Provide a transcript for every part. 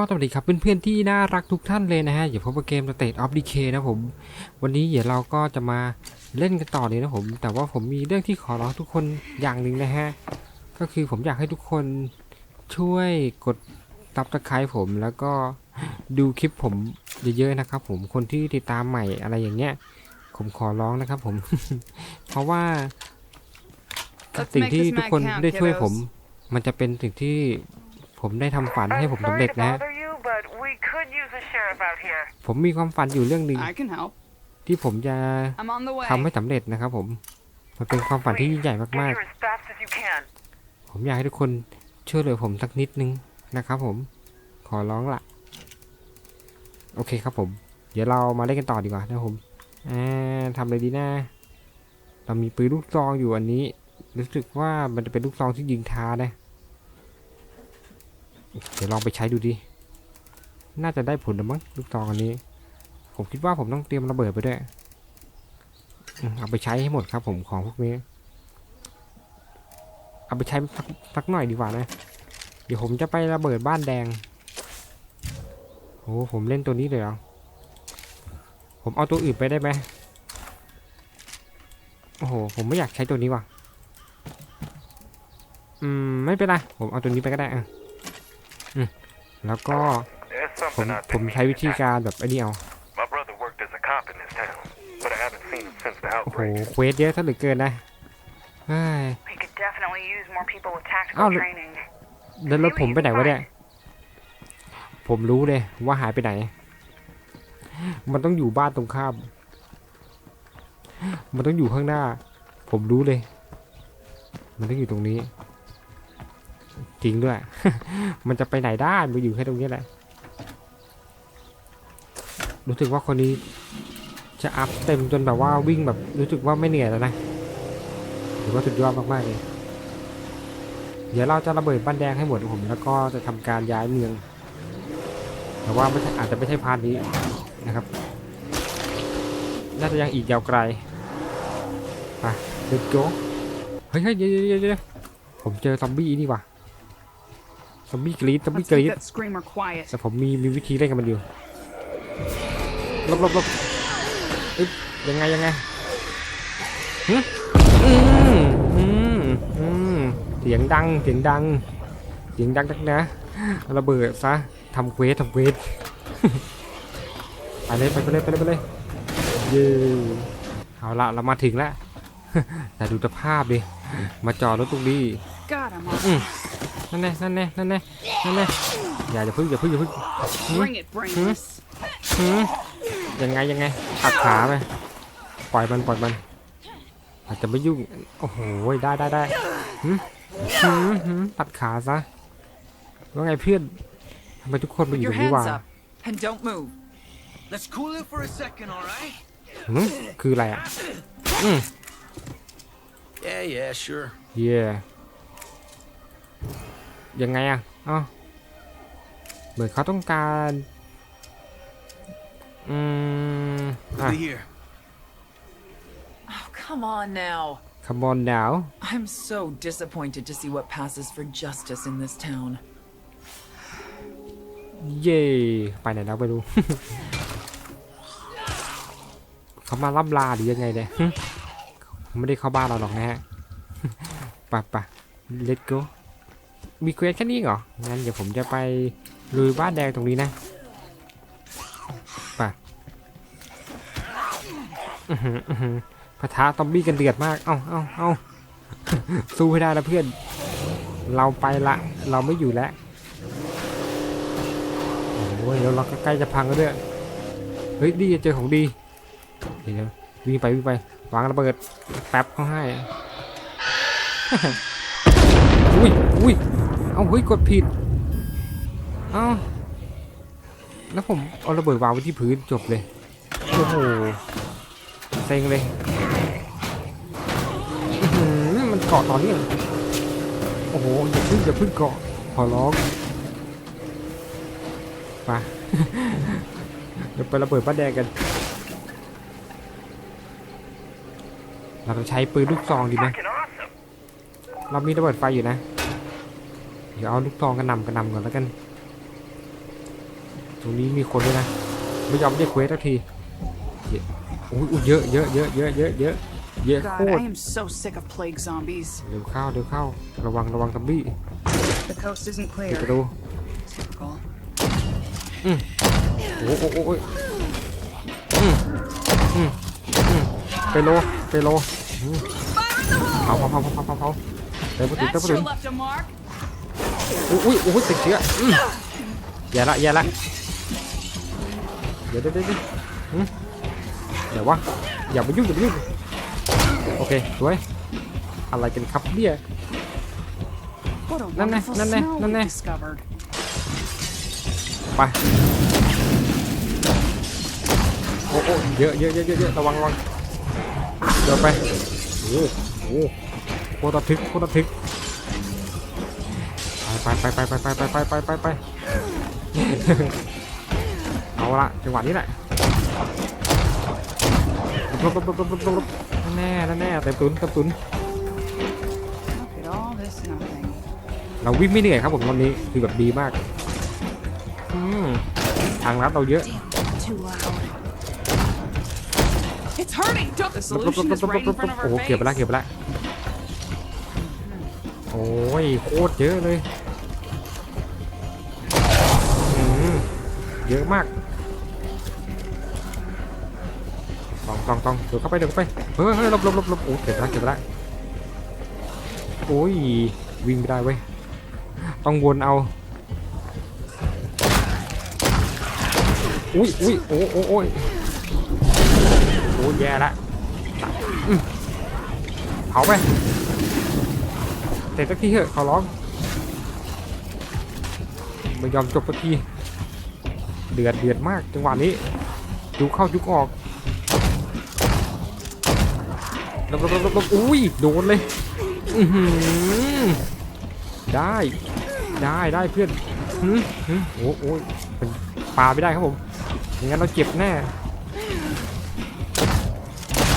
ก็สวัสดีครับเพื่อนๆที่น่ารักทุกท่านเลยนะฮะอย่าพบกับเกม State of Decay นะผม วันนี้เดี๋ยวเราก็จะมาเล่นกันต่อเลยนะผม แต่ว่าผมมีเรื่องที่ขอร้องทุกคนอย่างหนึ่งนะฮะ ก็คือผมอยากให้ทุกคนช่วยกดตับตะไคร้ผมแล้วก็ดูคลิปผมเยอะๆนะครับผมคนที่ติดตามใหม่อะไรอย่างเงี้ย ผมขอร้องนะครับผม เพราะว่าสิ่งที่ทุกคนได้ช่วยผม มันจะเป็นสิ่งที่ ผมได้ทำฝันให้ I'm ผมสำ sorry เร็จ to นะฮะ bother you, but we could use a sheriff out here. ผมมีความฝันอยู่เรื่องหนึ่ง I can help. ที่ผมจะ I'm on the way. ทำให้สำเร็จนะครับผม มันเป็นความฝันที่ยิ่งใหญ่ Get มาก here as fast as you can. ๆผมอยากให้ทุกคนช่วยเหลือผมสักนิดนึงนะครับผม ขอร้องละโอเคครับผม เดี๋ยวเรามาเล่นกันต่อดีกว่านะครับผมอ่าทำอะไรดีนะเรามีปืนลูกซองอยู่อันนี้ รู้สึกว่ามันจะเป็นลูกซองที่ยิงท้านะ เดี๋ยวลองไปใช้ดูดิ น่าจะได้ผลนะมั้งลูกซองอันนี้ ผมคิดว่าผมต้องเตรียมระเบิดไปด้วย เอาไปใช้ให้หมดครับ ผมของพวกนี้ เอาไปใช้สักสักหน่อยดีกว่านะ เดี๋ยวผมจะไประเบิดบ้านแดง โอ้ผมเล่นตัวนี้เลยเหรอ ผมเอาตัวอื่นไปได้ไหมโอ้โห ผมไม่อยากใช้ตัวนี้ว่ะ อืม ไม่เป็นไร ผมเอาตัวนี้ไปก็ได้อะ แล้วก็ There's ผม something I've ผม been ใช้วิ meaning ธี to การแบบไอ้นี่เอา My brother worked as a cop in this town, but I haven't seen him since the โอ้โห outbreak. เควสเยอะซะเหลือเกินนะเฮ้ย We could definitely use more people with tactical Oh, look. training. แล้วรถผมไปไหนวะเนี่ย ผมรู้เลยว่าหายไปไหน มันต้องอยู่บ้านตรงข้าม มันต้องอยู่ข้างหน้า ผมรู้เลย มันต้องอยู่ตรงนี้ จริงด้วย มันจะไปไหนได้มันอยู่แค่ตรงนี้แหละ รู้สึกว่าคนนี้จะอัพเต็มจนแบบว่าวิ่งแบบรู้สึกว่าไม่เหนื่อยแล้วนะถือว่าสุดยอดมากๆเลย เดี๋ยวเราจะระเบิดบ้านแดงให้หมดผมแล้วก็จะทำการย้ายเมือง แต่ว่าไม่อาจจะไม่ใช่พาร์ทนี้นะครับ น่าจะยังอีกยาวไกลไปเด็กโจเฮ้ยเฮ้ยเยเยวเดี๋ยวผมเจอซอมบี้นี่ว่ะ ซอมบี้กรีดซอมบี้ Let's กรี keep ด that screamer quiet. แต่ผมมีมีวิธีเล่นกับมันอยู่หลบหลบหลบอึ๊บยังไงยังไงหึอืมอืมอืมเสียงดังเสียงดังเสียงดังนักนะระเบิดซะทำเควสทำเควสไปเลยไปเลยไปเลยไปเลยเย้เอาละเรามาถึงแล้วแต่ดูสภาพดิมาจอดรถตรงนี้ God, I'm on. นั่นแน่นั่นแน่นั่นแน่นั่นแน่อย่าอย่าพึ่งอย่าพึ่งอย่าพึ่ง Bring it, brainless. หืมยังไงยังไงตัดขาไปปล่อยมันปล่อยมัน อาจจะไม่ยุ่งโอ้โหได้ได้ได้หืมหืมหืมตัดขาซะว่าไงเพื่อนทำไมทุกคนมา Put อยู่ต your รงนี้ hands วะ up and don't move. Let's cool it for a second, all right? หืมคืออะไรอะอืม Yeah, yeah, sure. เย่ยังไงอะอ๋อเหมือนเขาต้องการอืมอะ Over here. Oh, come on now. คำบอลดาว I'm so disappointed to see what passes for justice in this town. เย่ไปไหนแล้วไม่รู้เขามาล่ำลาหรือยังไงเนี่ยเขาไม่ได้เข้าบ้านเราหรอกนะฮะ ไปะปะ let's go มีเควสแค่นี้เหรอ งั้นเดี๋ยวผมจะไปลุยบ้านแดงตรงนี้นะไปะอื้อหืออื้อหือปะทะตอมบี้กันเดือดมาก เอ้าเอ้าเอ้าสู้ให้ได้นะเพื่อน เราไปละ เราไม่อยู่แล้วโอ้ยแล้วเราก็ใกล้จะพังแล้วด้วย เฮ้ยดีเจอของดี เดี๋ยววิ่งไปวิ่งไปวางระเบิดแป๊บเขาให้อุ้ย อุ้ย เอาเฮ้ยกดผิด เอ้าแล้วผมเอาระเบิดวางไว้ที่พื้นจบเลย โอ้โหเซ็งเลยอื้อหือมันเกาะตอนนี้เหรอโอ้โห อย่าพึ่งอย่าพึ่งเกาะ ขอร้องไปเดี๋ยวไประเบิดบ้านแดงกัน เราจะใช้ปืนลูกซองดีไหม Fucking awesome. เรามีระเบิดไฟอยู่นะ เดี๋ยวเอาลูกซองกระหน่ำกระหน่ำก่อนแล้วกัน ตรงนี้มีคนด้วยนะ ไม่ยอมเรียกเควสสักทีเยอะอุ้ยอุ๊ยเยอะเยอะเยอะเยอะเยอะเยอะเยอะโค God, ตร I am so sick of plague zombies. เดี๋ยวเข้าเดี๋ยวเข้า ระวังระวังซัมบี้ The coast isn't ปิดประ clear. ตู Typical. โอ้โหโอ้โหโอ้โหอืมอืมอืมไปโลไปโลอืมเผาเผาเผาเผาเผาเผาเติมประตูเติม That ประตู อุ้ยอุ้ยอุ้ยติดเชื้ออย่าละอย่าละเดี๋ยวเดี๋ยวเดี๋ยวเดี๋ยวอืมเดี๋ยวะอย่าไปยุ่งอย่าไปยุ่งโอเคสวยอะไรกันครับเนี่ย What a Năn nè, wonderful năn nè, smell năn we nè. discovered. ไปโอ้โอ้เยอะเยอะเยอะเยอะระวังระวังเดี๋ยวไปโอ้โหโคตรทึกโคตรทึก ไปไปไปไปไปไปไปไปไปไปเอาละจังหวะนี้แหละลบลบลบลบลบแน่แน่แน่เต็มตุนเต็มตุนเราวิ่งไม่เหนื่อยครับผมตอนนี้คือแบบดีมากทางลัดเราเยอะโอ้โหเก็บไปละเก็บไปละโอ้ยโคตรเยอะเลย เยอะมากต้องต้องต้องเดี๋ยวเข้าไปเดี๋ยวเข้าไปเฮ้ยเฮ้ยหลบหลบหลบหลบโอ้เก็บไปละเก็บไปละโอ้ยวิ่งไม่ได้เว้ยต้องวนเอาอุ้ยอุ้ยโอ้โอ้โอ้ยโอ้ยแย่ละอืมเผาไปเสร็จสักทีเถอะขาร้องไม่ยอมจบสักที เดือดเดือดมากจังหวะนี้ยุกเข้ายุกออกลบลบลบลบลบอุ้ยโดนเลยอือหือได้ได้ได้เพื่อนหืมหืมโอ้โอ้ยเป็นปลาไม่ได้ครับผมอย่างนั้นเราเจ็บแน่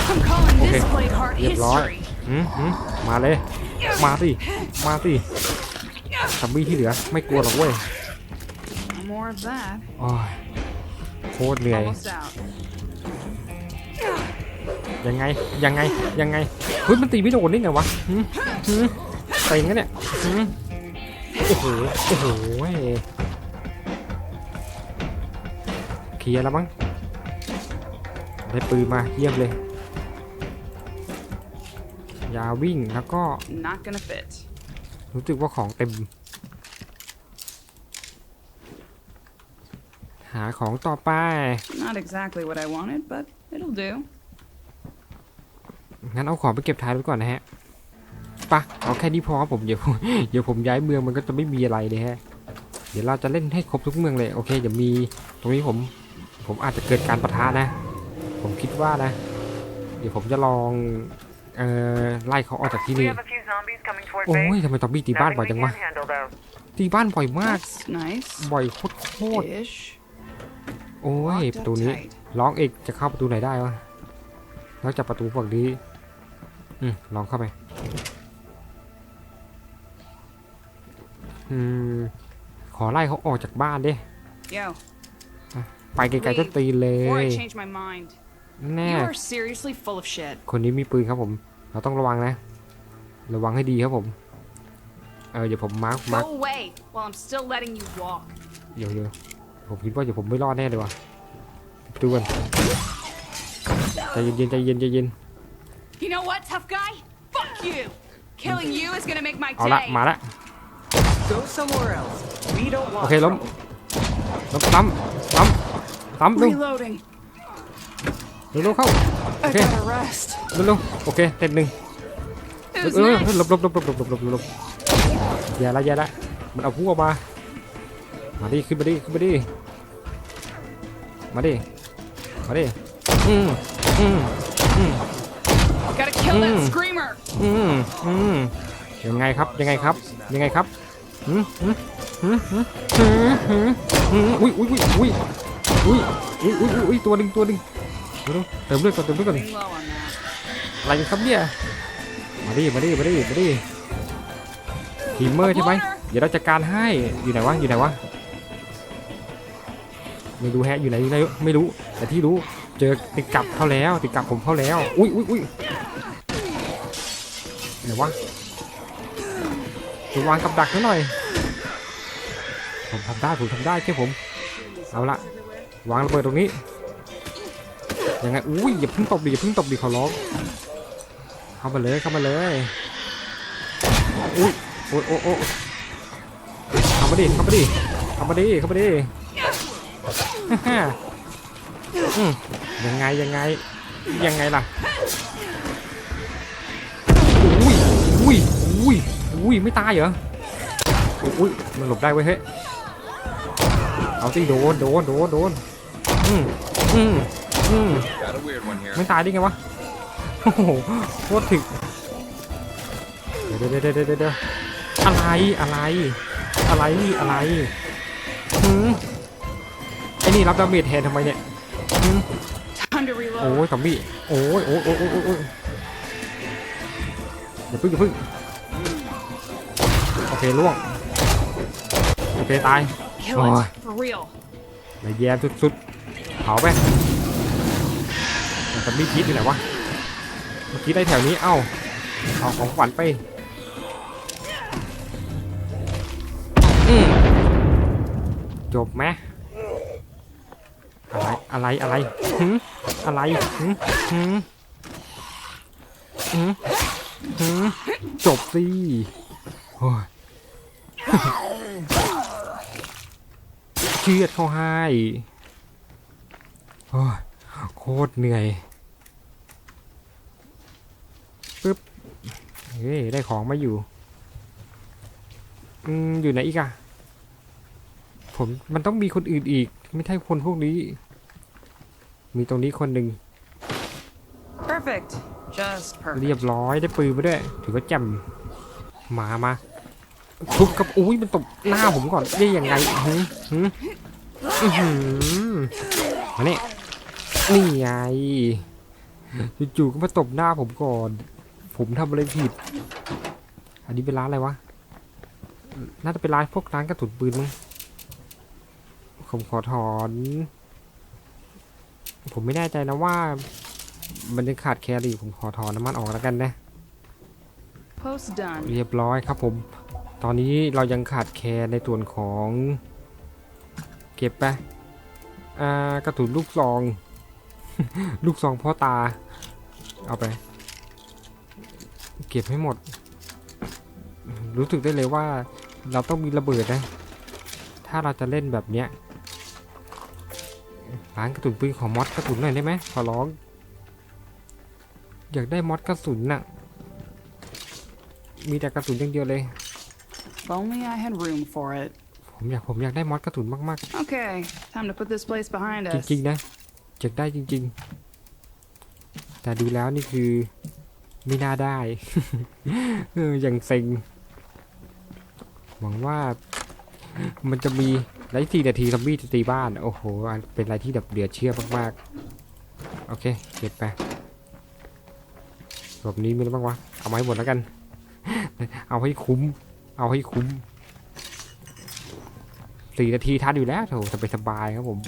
I'm calling Okay. this blade heart เรียบร้อย history. หืมหืมมาเลย มาสิมาสิซัมบี้ที่เหลือไม่กลัวหรอกเว้ย More of that. โอ้ยโคตรเหนื่อย Almost out. ยังไง ยังไง ยังไงเฮ้ยมันตีไม่โดนได้ไงวะหืมหืมเต็งกันเนี่ยหืมโอ้โห โอ้โหเว้ยเคลียร์แล้วมั้ง ได้ปืนมาเยี่ยมเลย ยาวิ่งแล้วก็ Not gonna fit. รู้สึกว่าของเต็ม หาของต่อไป Not exactly what I wanted, but it'll do. งั้นเอาของไปเก็บท้ายไว้ก่อนนะฮะปะเอาแค่นี้พอครับผมเดี๋ยวผมเดี๋ยวผมย้ายเมืองมันก็จะไม่มีอะไรเลยฮะ เดี๋ยวเราจะเล่นให้ครบทุกเมืองเลยโอเคเดี๋ยวมีตรงนี้ผมผมอาจจะเกิดการประทะนะ ผมคิดว่านะ เดี๋ยวผมจะลองเอ่อไล่เขาออกจากที่ We นี่ have a few zombies coming toward โอ้ย base. ทำไมตอมบี้ตีบ้าน Nothing บ่อย we จังวะ can't handle though. ตีบ้านบ่อยมาก That's nice. บ่อยโคตรโคตร Ish. โอ้ย Locked ประ up ตูนี้ tight. ล็อกเอกจะเข้าประตูไหนได้วะนอกจากประตูฝั่งนี้อืมลองเข้าไปอืมขอไล่เขาออกจากบ้านดิ Yo, ไปไกลๆต้นตีนเล before ย I change my mind. แน่ You are seriously full of shit. คนนี้มีปืนครับผม เราต้องระวังนะ ระวังให้ดีครับผม เออเดี๋ยวผมมาร์คมาร์ค Go away while I'm still letting you walk. เดี๋ยวเดี๋ยว ผมคิดว่าเดี๋ยวผมไม่รอดแน่เลยว่ะดูกันใจเย็นใจเย็นใจเย็นเอาละมาละโอเคล้มล้มตั้มตั้มตั้มดู Reloading. เร็วๆเข้า โอเค gotta เร็วๆโอเคเต็มหนึ่งเออหลบหลบหลบหลบหลบหลบหลบอย่าละอย่าละมันเอาพวกมา มาดิขึ้นมาดิขึ้นมาดิมาดิมาดิอืมอืมอืมอืมอืมยังไงครับยังไงครับยังไงครับอืมอืมอืมอืมอืมอืมอุ้ยอุ้ยอุ้ยอุ้ยอุ้ยอุ้ยอุ้ยตัวดึงตัวดึงเติมเลือดก่อนเติมเลือดก่อนอะไรครับเนี่ยมาดิมาดิมาดิมาดิทีมเมอร์ใช่ไหมเดี๋ยวเราจัดการให้อยู่ไหนวะอยู่ไหนวะ ไม่รู้แฮะอยู่ไหนอยู่ไหนไม่รู้ แต่ที่รู้เจอติดกับเขาแล้วติดกับผมเขาแล้ว อุ้ยอุ้ยอุ้ยไหนวะจะวางกับดักให้หน่อย ผมทำได้ผมทำได้แค่ผม เอาละวางระเบิดตรงนี้ยังไงอุ้ยอย่าเพิ่งตบดิอย่าเพิ่งตบดิขอร้องเข้ามาเลยเข้ามาเลยอุ้ยโอ้โอ้โอ้เข้ามาดิเข้ามาดิเข้ามาดิเข้ามาดิ ยังไงยังไงยังไงล่ะอุ้ยอุ้ยอุ้ยอุ้ยไม่ตายเหรออุ้ยมันหลบได้เว้ยเฮ้ยเอาสิโดนโดนโดนโดนอืมอืมอืมไม่ตายได้ไงวะโอ้โหโคตรถึกเดี๋ยวเดี๋ยวเดี๋ยวเดี๋ยวเดี๋ยวอะไรอะไร อะไรอะไรหืม นี่รับดาเมจแทนทำไมเนี่ยหืม Time to โอ้ reload. ยซอมบี้โอ้ยโอ้ยโอ้ยโอ้ยโอ้ยโอ้ยอย่าพึ่งอย่าพึ่งโอเคล่วงโอเคตาย Kill Oh. it. For real. ในแย่สุดๆเผาไปแต่ซอมบี้คิดอยู่ไหนวะเมื่อกี้ได้แถวนี้เอ้าเอาของขวัญไปอืมจบไหม อะไรอะไรอะไรหืมอะไรหืมหืมหืมหืมจบสิโอ้ยเชือดเขาให้โอ้ยโคตรเหนื่อยปึ๊บเฮ้ยได้ของมาอยู่อืมอยู่ไหนอีกอะผมมันต้องมีคนอื่นอีก ไม่ใช่คนพวกนี้ มีตรงนี้คนหนึ่ง Perfect. Just เรีย perfect. บร้อยได้ปืนมาด้วย ถือว่าแจ่มมามาทุบกับอุ้ยมันตบหน้าผมก่อนได้ยังไงหืมหืมอื้อหือมาเนี่ยนี่ไงจู่ๆก็มาตบหน้าผมก่อน ผมทำอะไรผิด อันนี้เป็นร้านอะไรวะ น่าจะเป็นร้านพวกร้านกระสุนปืนมั้งผมขอถอน ผมไม่แน่ใจนะว่า มันยังขาดแคลรี่ผมขอถอนน้ำมันออกแล้วกันนะ Post done. เรียบร้อยครับผม ตอนนี้เรายังขาดแคลนในส่วนของ เก็บไปอ่ากระสุนลูกซอง ลูกซองพ่อตา เอาไป เก็บให้หมด รู้สึกได้เลยว่าเราต้องมีระเบิดนะ ถ้าเราจะเล่นแบบเนี้ย ร้านกระสุนปืนของมอดกระสุนหน่อยได้ไหมขอร้อง อยากได้มอดกระสุนน่ะ มีแต่กระสุนอย่างเดียวเลย If only I had room for it. ผมอยากผมอยากได้มอดกระสุนมาก Okay, time to put this place behind ๆ จ us. ริงๆนะอยากได้จริง ๆ แต่ดูแล้วนี่คือไม่น่าได้ เอออย่างเซ็งหวังว่ามันจะมี ไรสี่นาทีซอมบี้จะตีบ้าน โอ้โห เป็นอะไรที่แบบเดือดเชื่อมากๆ โอเค เก็บไปแบบนี้มีอะไรบ้างวะ เอาไม้หมดแล้วกัน เอาให้คุ้ม เอาให้คุ้มสี่นาทีทันอยู่แล้วโถสบายสบายๆครับผม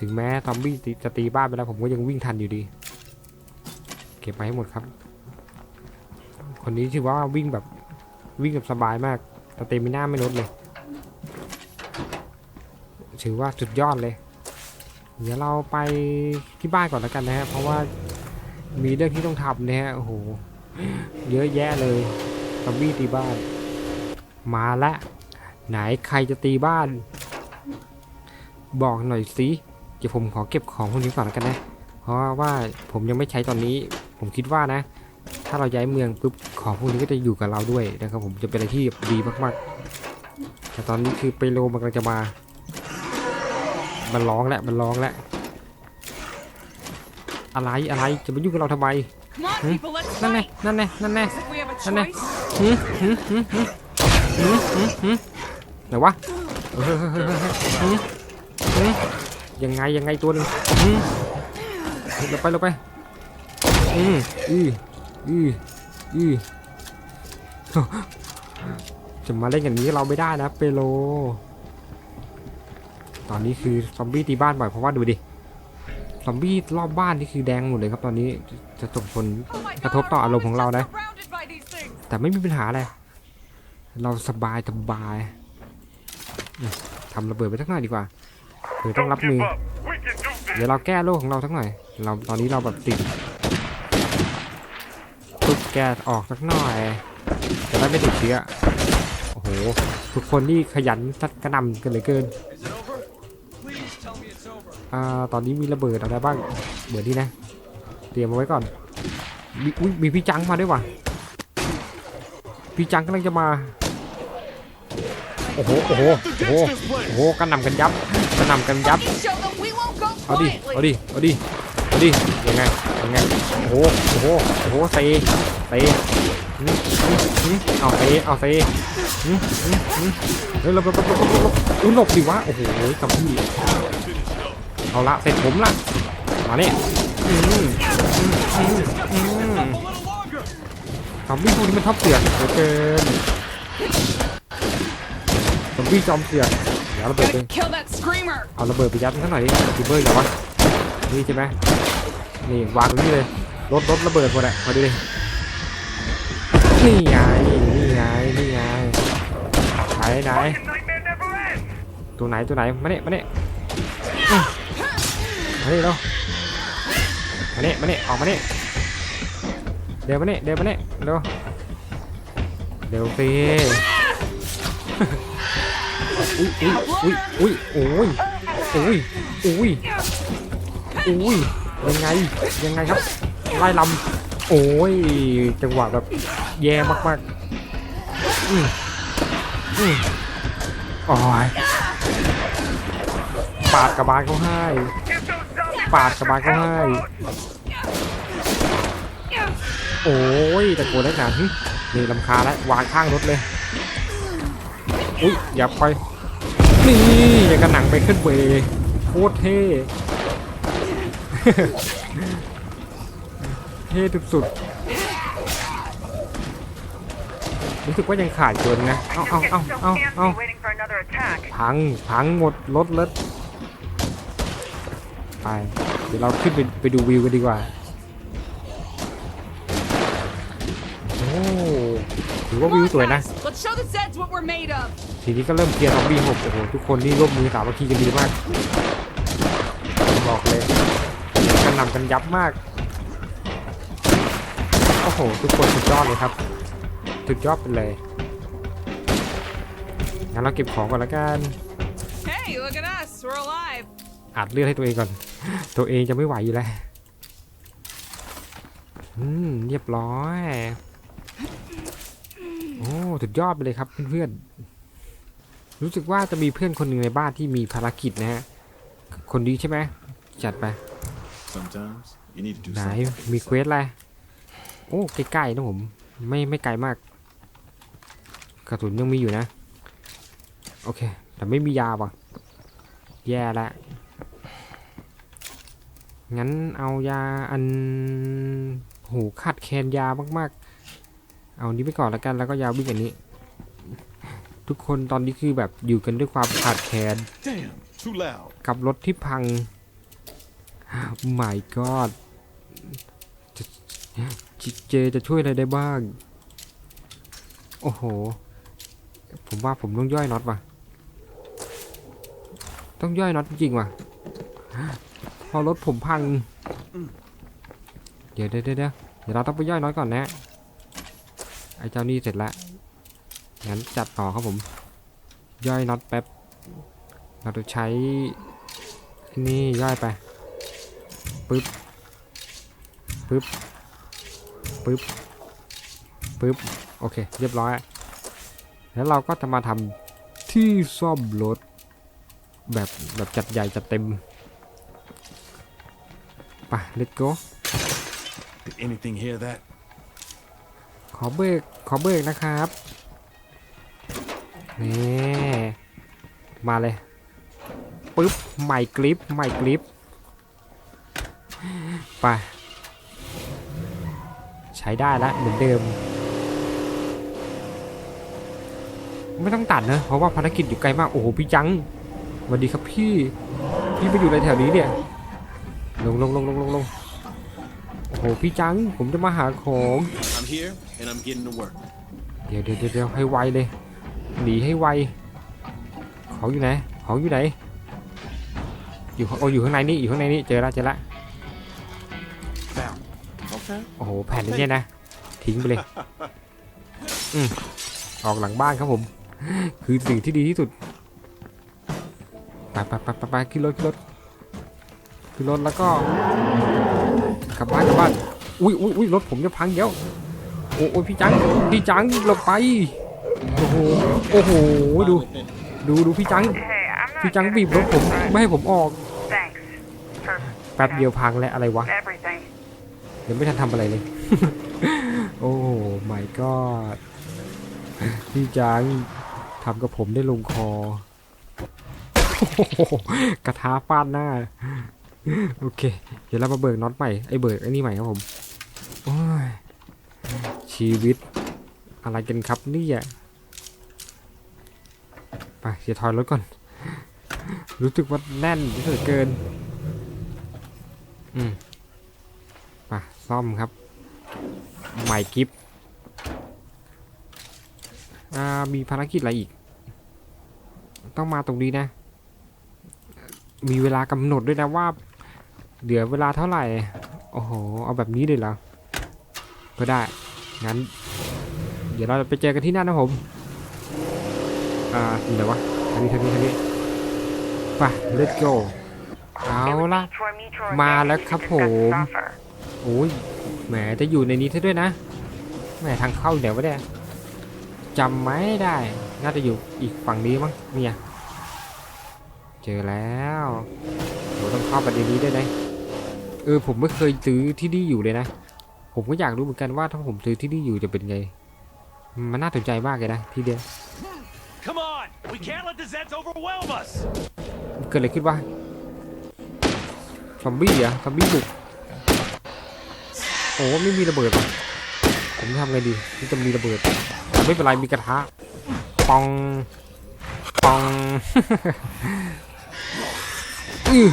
ถึงแม้ซอมบี้จะตีบ้านไปแล้วผมก็ยังวิ่งทันอยู่ดี เก็บไปให้หมดครับ คนนี้ถือว่าวิ่งแบบวิ่งแบบสบายมากสเต็มิน่าไม่ลดเลย ถือว่าสุดยอดเลย เดี๋ยวเราไปที่บ้านก่อนแล้วกันนะฮะเพราะว่ามีเรื่องที่ต้องทำนะฮะโอ้โหเยอะแยะเลยซอมบี้ตีบ้าน มาละไหนใครจะตีบ้าน บอกหน่อยสิเดี๋ยวผมขอเก็บของพวกนี้ก่อนแล้วกันนะ เพราะว่าผมยังไม่ใช้ตอนนี้ ผมคิดว่านะ ถ้าเราย้ายเมืองปุ๊บของพวกนี้ก็จะอยู่กับเราด้วยนะครับผมจะเป็นอะไรที่ดีมากๆแต่ตอนนี้คือเปโลมันกำลังจะมา มันร้องแล้วมันร้องแล้วอะไรอะไรจะมายุ่งกับเราทำไมนั่นไงนั่นไงนั่นไงนั่นไงหืมหืมหืมหืมหืมหืมหืมไหนวะหืมหืมยังไงยังไงตัวนึงหืมเราไปเราไปอืมอืออืออือจะมาเล่นอย่างนี้เราไม่ได้นะเปโล ตอนนี้คือซอมบี้ตีบ้านบ่อยเพราะว่าดูดิซอมบี้รอบบ้านนี่คือแดงหมดเลยครับตอนนี้จะส่งผลกระทบต่ออารมณ์ของเรานะ แต่ไม่มีปัญหาอะไรเราสบายสบายทำระเบิดไปสักหน่อยดีกว่าเดี๋ยวต้องรับมือ เดี๋ยวเราแก้โลกของเราสักหน่อย เราตอนนี้เราแบบติดปุ๊บแกะออกสักหน่อยจะได้ไม่ติดเชื้อโอ้โหทุกคนนี่ขยันสัดกระนำกันเหลือเกิน อ่าตอนนี้มีระเบิดอะไรบ้างเบิดนี่นะ เตรียมเอาไว้ก่อน มีอุ๊ยมีพี่จังมาด้วยว่ะพี่จังกำลังจะมา โอ้โห โอ้โห โอ้โห โอ้โหกระหน่ำกันยับกระหน่ำกันยับ เอาดิ เอาดิ เอาดิ เอาดิ ยังไง ยังไง โอ้โห โอ้โห โอ้โหเซเซอืมอืมอืมเอาเซเอาเซอืมอืมอืมเฮ้ยหลบหลบหลบหลบหลบหลบอุ้ยหลบดิวะ โอ้โหกับพี่ เอาละเสร็จผมละมาเนี่ยอืมอืมอืมอืม A little longer. ซอมบี้พวกนี้มันชอบเสือกเหลือเกินซอมบี้จอมเสือกเดี๋ยวระเบิดไป Gotta kill that screamer. เอาระเบิดไปยัดมันซะหน่อยดิคิเบอร์อย่าวะนี่ใช่ไหมนี่วางตรงนี้เลยรถรถระเบิดหมดอะมาดูดินี่ไงนี่ไงนี่ไงไหนไหนตัวไหนตัวไหนมาเนี่ยมาเนี่ย มาเนี่ยเร็วมาเนี่ยมาเนี่ยออกมาเนี่ยเดี๋ยวมาเนี่ยเดี๋ยวมาเนี่ยเร็วเดี๋ยวสิอุ้ยอุ้ยอุ้ยอุ้ยโอ้ยโอ้ยโอ้ยโอ้ยยังไงยังไงครับไล่ลำโอ้ยจังหวะแบบแย่มากๆอืมอืมอ้ยปาดกระบาลเขาให้ ปาดกระบาลเขาให้โอ้ยตะโกนได้ขนาดนี้นี่ลำคาแล้ววางข้างรถเลยอุ้ยอย่าไปนี่อย่างกับหนังไปขึ้นเวโคตรเท่เท่สุดๆรู้สึกว่ายังขาดจนนะ เอาเอาเอาเอาเอาพัง พังหมดรถรถ ไป เดี๋ยวเราขึ้นไปไปดูวิวกันดีกว่า โอ้ถือว่า Come วิว on, สวยนะ guys. Let's show the Zeds what we're made of. ทีนี้ก็เริ่มเคลียร์ซอมบี้หกโอ้โหทุกคนนี่ร่วมมือสามัคคีกันดีมาก บอกเลยกันนำกันยับมาก โอ้โห ทุกคนสุดยอดเลยครับ สุดยอดไปเลยงั้นเราเก็บของก่อนละกัน Hey, look at us. We're alive. อัดเลือดให้ตัวเองก่อน ตัวเองจะไม่ไหวอยู่แล้วอืมเรียบร้อย โอ้สุดยอดไปเลยครับเพื่อนๆ รู้สึกว่าจะมีเพื่อนคนหนึ่งในบ้านที่มีภารกิจนะฮะ คนดีใช่ไหม จัดไป Sometimes you need to do ไหน something. มีเควสอะไร โอ้ ใกล้ๆนะผม ไม่ไม่ไกลมาก กระสุนยังมีอยู่นะ โอเค แต่ไม่มียาว่ะ แย่ละ งั้นเอายาอันหูขาดแคลนยามากๆ เอาอันนี้ไปก่อนแล้วกันแล้วก็ยาวิ่งอันนี้ ทุกคนตอนนี้คือแบบอยู่กันด้วยความขาดแคลน Damn, too loud. กับรถที่พัง my god จะจิเจจะช่วยอะไรได้บ้าง โอ้โห ผมว่าผมต้องย่อยน็อตว่ะ ต้องย่อยน็อตจริงๆว่ะพ อรถผมพัง เดี๋ยวเดี๋ยวเดี๋ยวเดี๋ยวเราต้องไปย่อยน็อตก่อนนะ ไอ้เจ้านี่เสร็จแล้วงั้นจัดต่อครับผม ย่อยน็อตแป๊บ เราจะใช้นี่ย่อยไป ปึ๊บ ปึ๊บ ปึ๊บ ปึ๊บ โอเค เรียบร้อย แล้วเราก็จะมาทำที่ซ่อมรถแบบแบบจัดใหญ่จัดเต็ม ไป let's go Did anything hear that? ขอเบิกขอเบิกนะครับนี่มาเลยปึ๊บใหม่กริปใหม่กริปไปใช้ได้แล้วเหมือนเดิม ไม่ต้องตัดนะเพราะว่าภารกิจอยู่ไกลมาก โอ้โหพี่จังสวัสดีครับพี่ พี่ไปอยู่ในแถวนี้เนี่ย ลงลงลงลงลงลงโอ้โหพี่จังผมจะมาหาของ I'm here and I'm getting to work. เดี๋ยวเดี๋ยวเดี๋ยวเดี๋ยวให้ไวเลย หนีให้ไว ของอยู่ไหน ของอยู่ไหน อยู่ข้างโอ้อยู่ข้างในนี่อยู่ข้างในนี่เจอละเจอละ Okay. โอ้โหแผ่นนี้เนี่ยนะ ทิ้งไปเลยอืมออกหลังบ้านครับผม คือสิ่งที่ดีที่สุดไปไปไปไปไปขึ้นรถขึ้นรถ ขึ้นรถแล้วก็กลับบ้านกลับบ้านอุ้ยอุ้ยอุ้ยรถผมจะพังเดี๋ยวโอ้โอ้ยพี่จังพี่จังหลบไปโอ้โหโอ้โหดูดูดูพี่จังพี่จังบีบรถผมไม่ให้ผมออกแป๊บเดียวพังแล้วอะไรวะยังไม่ทันทำอะไรเลย โอ้ my god พี่จังทำกับผมได้ลงคอกระทะฟาดหน้า โอเค เดี๋ยวเรามาเบิกน็อตใหม่ไอ้เบิกไอ้นี่ใหม่ครับผมโอ้ยชีวิตอะไรกันครับนี่ยไปเสียวถอยรถก่อน รู้สึกว่าแน่นเหลือเกิน อืมมาซ่อมครับ ใหม่กิฟต์อ่ามีภารกิจอะไรอีก ต้องมาตรงนี้นะมีเวลากำหนดด้วยนะว่า เดี๋ยเวลาเท่าไหร่ โอ้โห เอาแบบนี้เลยเหรอ ก็ได้ งั้น เดี๋ยวเราไปเจอกันที่นั่นนะผม อ่าเดี๋ยววะทางนี้ทางนี้ทางนี้ไป let's go เอาละมาแล้วครับผมโอ้ย แหม จะอยู่ในนี้ซะด้วยนะ แหม ทางเข้าเดี๋ยววะเนี่ยจำไม่ได้ น่าจะอยู่อีกฝั่งนี้มั้งเนี่ย เจอแล้วโหต้องเข้าไประเด็นนี้ด้วยนะ เออผมไม่เคยซื้อที่นี่อยู่เลยนะ ผมก็อยากรู้เหมือนกันว่าถ้าผมซื้อที่นี่อยู่จะเป็นไง มันน่าสนใจมากเลยนะที่เดียว Come on! We can't let the Zeds overwhelm us! เกิดอะไรขึ้นวะซอมบี้เหรอะซอมบี้บุกโอ้ไม่มีระเบิดว่ะผมจะทำไงดีที่จะมีระเบิดแต่ไม่เป็นไรมีกระทะปองปองอือ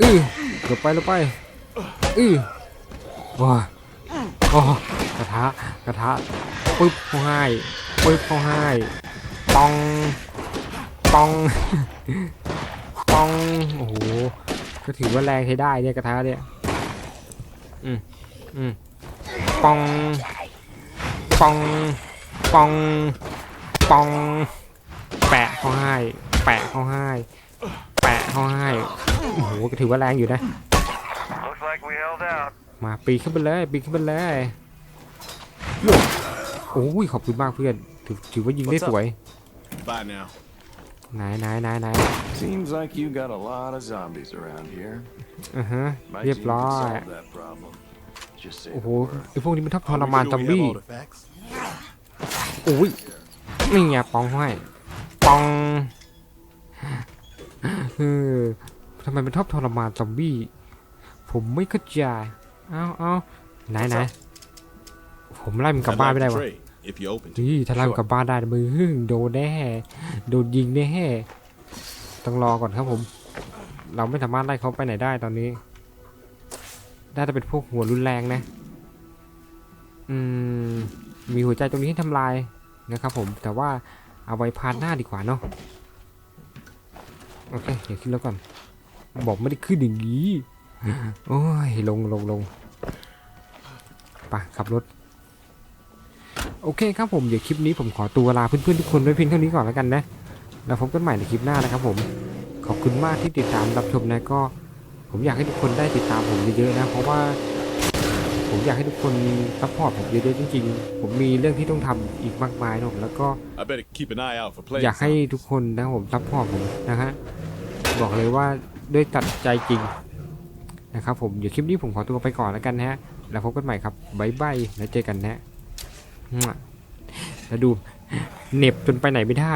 อือหลบไปหลบไปอือว้าโอ้กระทะกระทะปึ๊บเขาให้ปึ๊บเขาให้ปองปองปองโอ้โหก็ถือว่าแรงใช้ได้เนี่ยกระทะเนี่ยอืมอืมปองปองปองปอง แปะเขาให้ แปะเขาให้ แปะเขาให้ โอ้โหก็ถือว่าแรงอยู่นะ Looks like we held out. มาปีนขึ้นไปเลยปีนขึ้นไปเลยโอ้ยขอบคุณมากเพื่อนถือถือว่ายิงได้สวย Bye now. ไหนไหนไหนไหน Seems like you got a lot of zombies around here. อือฮะ My เรียบ team ร้อ could ย solve that problem. Just say โอ้โห the word. ไอพวกนี้มันทับทร Are we มาน sure ซอม we have บี้ all the facts? โอ้ยนี่ไงปองให้ปองเออ ทำไมมันชอบทรมานซอมบี้ ผมไม่เข้าใจเอาเอาไหนไหนผมไล่มันกลับ I'd บ้าน like ไม่ได้ to วะ trade, if you're open to นี่ it. ถ้าไล่มันกลับบ้านได้มือโดนแน่โดนยิงแน่ต้องรอก่อนครับผม เราไม่สามารถไล่เขาไปไหนได้ตอนนี้น่าจะเป็นพวกหัวรุนแรงนะ อืม มีหัวใจตรงนี้ให้ทำลายนะครับผม แต่ว่าเอาไว้พานหน้าดีกว่าเนาะ โอเค เดี๋ยวขึ้นแล้วก่อน บอกไม่ได้ขึ้นอย่างนี้ โอ้ย ลงลงลงไปขับรถ โอเคครับผม เดี๋ยวคลิปนี้ผมขอตัวลาเพื่อนๆทุกคนไว้เพียงเท่านี้ก่อนแล้วกันนะ แล้วพบกันใหม่ในคลิปหน้านะครับผม ขอบคุณมากที่ติดตามรับชมนะก็ ผมอยากให้ทุกคนได้ติดตามผมเยอะๆนะ เพราะว่าผมอยากให้ทุกคนซัพพอร์ตผมเยอะๆจริงๆ ผมมีเรื่องที่ต้องทำอีกมากมายนะผมแล้วก็ I better keep an eye out for players. อยากให้ทุกคนนะครับผมซัพพอร์ตผมนะฮะ บอกเลยว่า ด้วยตัดใจจริงนะครับผมเดี๋ยวคลิปนี้ผมขอตัวไปก่อนแล้วกันนะฮะแล้วพบกันใหม่ครับบายบายแล้วเจอกันนะฮะแล้วดูเน็บจนไปไหนไม่ได้